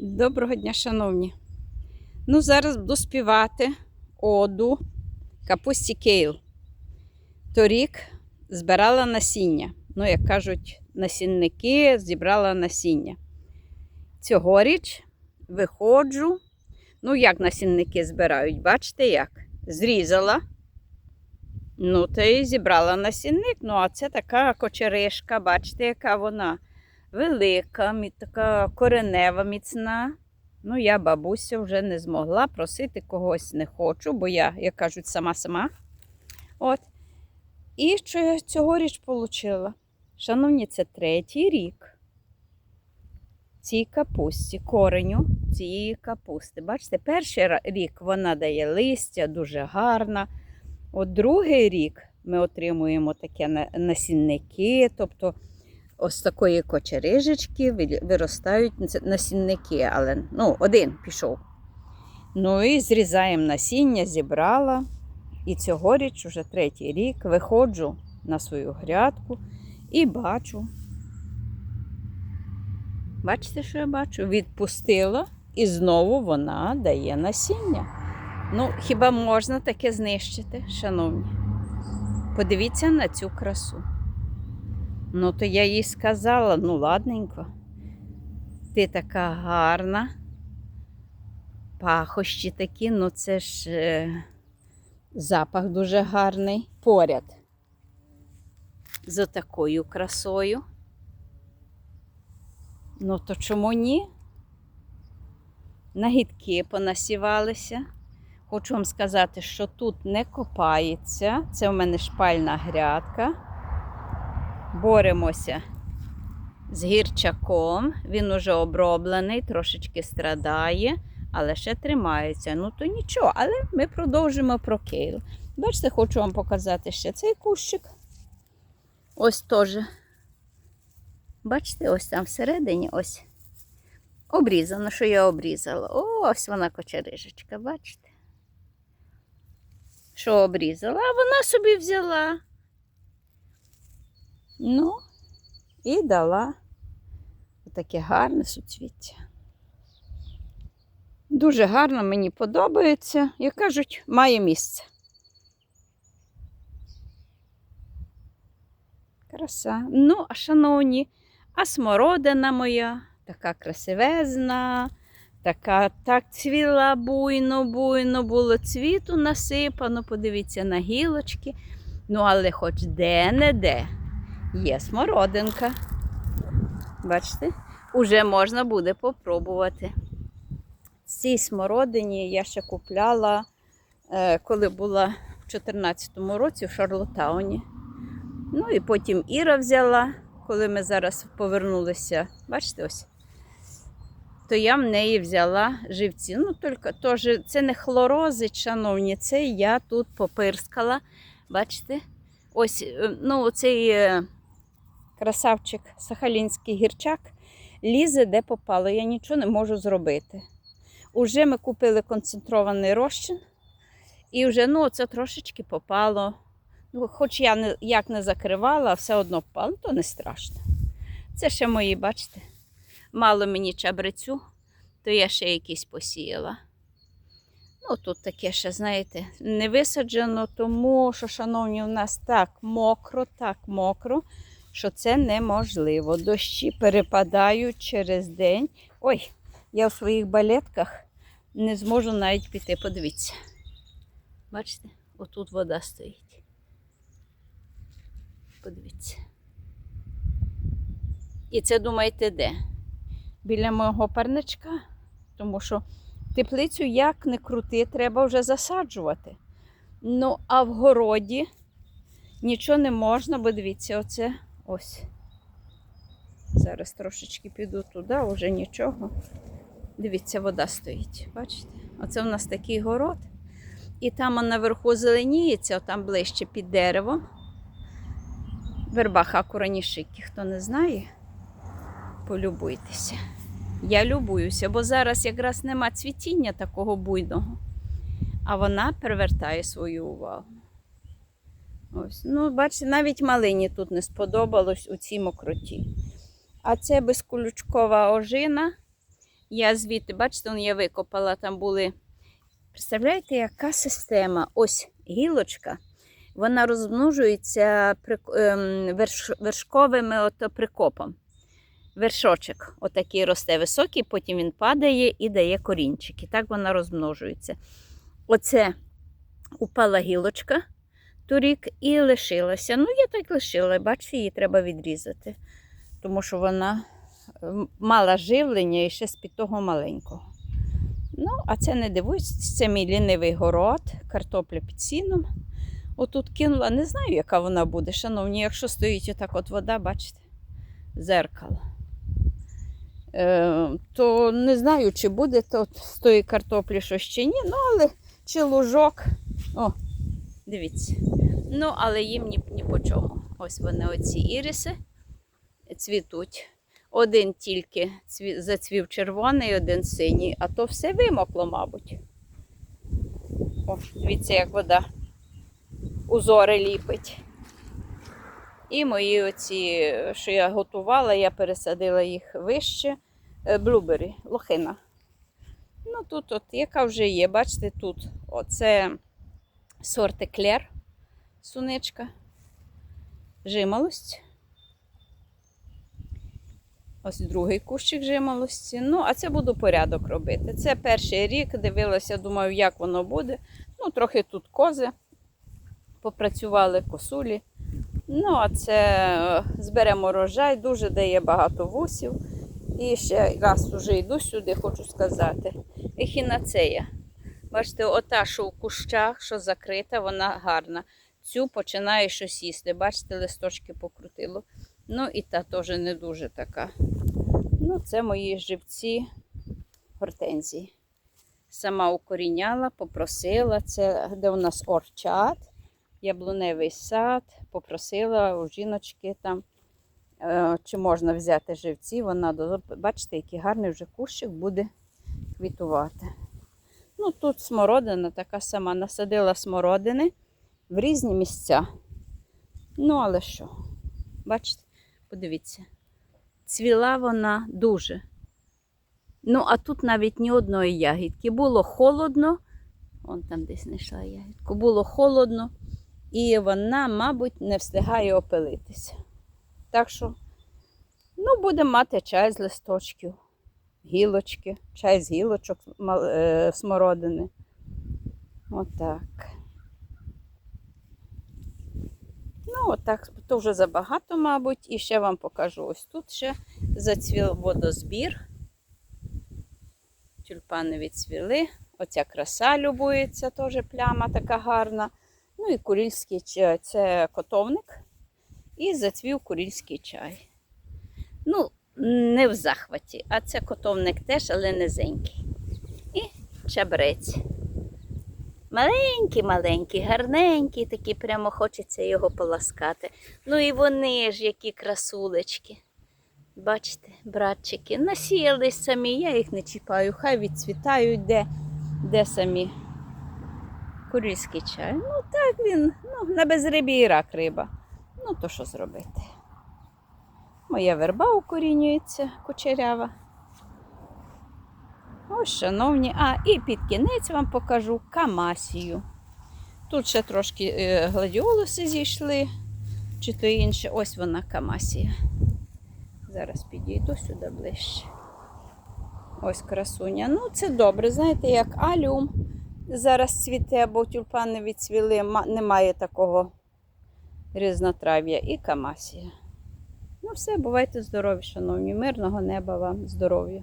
Доброго дня, шановні. Ну, зараз буду співати оду капусті кейл. Торік збирала насіння. Ну, як кажуть, насінники зібрала насіння. Цьогоріч виходжу. Ну, як насінники збирають, бачите як? Зрізала. Ну, та й зібрала насінник. Ну, а це така кочеришка, бачите, яка вона велика, така коренева, міцна. Ну, я, бабуся, вже не змогла просити когось не хочу, бо я, як кажуть, сама-сама. От. І що я цьогоріч отримала? Шановні, це третій рік цій капусті, кореню цієї капусти. Бачите, перший рік вона дає листя, дуже гарна. От другий рік ми отримуємо таке насінники, тобто ось такої кочерижечки виростають насінники, але ну, один пішов. Ну і зрізаємо насіння, зібрала. І цьогоріч, уже третій рік, виходжу на свою грядку і бачу. Бачите, що я бачу? Відпустила і знову вона дає насіння. Ну, хіба можна таке знищити, шановні? Подивіться на цю красу. Ну, то я їй сказала, ну ладненько, ти така гарна. Пахощі такі, ну це ж е, запах дуже гарний поряд. З такою красою. Ну, то чому ні? Нагідки понасівалися. Хочу вам сказати, що тут не копається. Це у мене шпальна грядка боремося з гірчаком. Він уже оброблений, трошечки страдає, але ще тримається. Ну то нічого, але ми продовжимо про кейл. Бачите, хочу вам показати ще цей кущик. Ось теж. Бачите, ось там всередині ось обрізано, що я обрізала. Ось вона кочерижечка, бачите? Що обрізала, а вона собі взяла. Ну, і дала таке гарне суцвіття. Дуже гарно мені подобається. Як кажуть, має місце. Краса. Ну, а шановні, а смородина моя, така красивезна, така так цвіла буйно, буйно було цвіту насипано. Подивіться на гілочки. Ну, але хоч де-не-де є смородинка. Бачите? Уже можна буде попробувати. Цій смородині я ще купляла, е, коли була в 2014 році в Шарлотауні. Ну і потім Іра взяла, коли ми зараз повернулися. Бачите, ось. То я в неї взяла живці. Ну, тільки теж це не хлорозить, шановні, це я тут попирскала. Бачите? Ось, е, ну, цей е, красавчик Сахалінський гірчак лізе де попало. Я нічого не можу зробити. Уже ми купили концентрований розчин, і вже ну, це трошечки попало. Ну, хоч я не, як не закривала, все одно впало, то не страшно. Це ще мої, бачите, мало мені чабрецю, то я ще якісь посіяла. Ну, тут таке ще, знаєте, не висаджено, тому що, шановні, у нас так мокро, так мокро, що це неможливо. Дощі перепадають через день. Ой, я в своїх балетках не зможу навіть піти. Подивіться. Бачите, отут вода стоїть. Подивіться. І це думаєте де? Біля мого парничка, тому що теплицю як не крути, треба вже засаджувати. Ну, а в городі нічого не можна, бо дивіться, оце ось. Зараз трошечки піду туди, вже нічого. Дивіться, вода стоїть. Бачите? Оце у нас такий город. І там наверху зеленіється, там ближче під деревом. Верба хакуранішики, хто не знає, полюбуйтеся. Я любуюся, бо зараз якраз нема цвітіння такого буйного, а вона привертає свою увагу. Ось. Ну, бачите, навіть малині тут не сподобалось у цій мокроті. А це безколючкова ожина. Я звідти, бачите, я викопала, там були. Представляєте, яка система? Ось гілочка, вона розмножується ем, верш, вершковими ото прикопом. Вершочок отакий росте високий, потім він падає і дає корінчики. Так вона розмножується. Оце упала гілочка торік і лишилася. Ну, я так лишила, бачите, її треба відрізати, тому що вона мала живлення і ще з-під того маленького. Ну, а це не дивуйтесь, це мій лінивий город, картопля під сіном. Отут кинула, не знаю, яка вона буде, шановні, якщо стоїть отак от вода, бачите, зеркало. Е, то не знаю, чи буде тут з тої картоплі щось чи ні, ну, але чи лужок. О, дивіться. Ну, але їм ні, ні по чому. Ось вони, оці іриси цвітуть. Один тільки цві... зацвів червоний, один синій, а то все вимокло, мабуть. О, дивіться, як вода узори ліпить. І мої оці, що я готувала, я пересадила їх вище. Е, Блубері, лохина. Ну, тут, от, яка вже є, бачите, тут оце сорт еклер, суничка, жимолость. Ось другий кущик жимолості. Ну, а це буду порядок робити. Це перший рік, дивилася, думаю, як воно буде. Ну, трохи тут кози попрацювали, косулі. Ну, а це е, зберемо рожай, дуже дає багато вусів. І ще раз уже йду сюди, хочу сказати. Ехінацея. Бачите, ота, що в кущах, що закрита, вона гарна. Цю починає щось їсти. Бачите, листочки покрутило. Ну і та теж не дуже така. Ну, це мої живці гортензії. Сама укоріняла, попросила. Це де у нас орчат, яблуневий сад. Попросила у жіночки там, е, чи можна взяти живці. Вона бачите, який гарний вже кущик буде квітувати. Ну, тут смородина така сама. Насадила смородини в різні місця. Ну, але що? Бачите, подивіться. Цвіла вона дуже. Ну, а тут навіть ні одної ягідки. Було холодно. Вон там десь знайшла ягідку. Було холодно, і вона, мабуть, не встигає опилитися. Так що, ну, будемо мати чай з листочків, гілочки, чай з гілочок е, смородини. Отак. Ну, отак, то вже забагато, мабуть. І ще вам покажу. Ось тут ще зацвів водозбір. Тюльпани відцвіли. Оця краса любується, теж пляма така гарна. Ну і курильський чай, це котовник. І зацвів курильський чай. Ну, не в захваті, а це котовник теж, але низенький. І чабрець. Маленький, гарненький, такий прямо хочеться його поласкати. Ну і вони ж, які красулечки. Бачите, братчики, насіялись самі, я їх не чіпаю, хай відцвітають, де, де самі. Курильський чай. Ну так він, ну, на безрибі і рак риба. Ну, то що зробити? Моя верба укорінюється, кучерява. Ось, шановні, а і під кінець вам покажу камасію. Тут ще трошки е, гладіолуси зійшли, чи то інше. Ось вона камасія. Зараз підійду сюди ближче. Ось красуня. Ну, це добре, знаєте, як алюм зараз цвіте, бо тюльпани відцвіли, немає такого різнотрав'я і камасія. Ну, все, бувайте здорові, шановні. Мирного неба вам, здоров'я.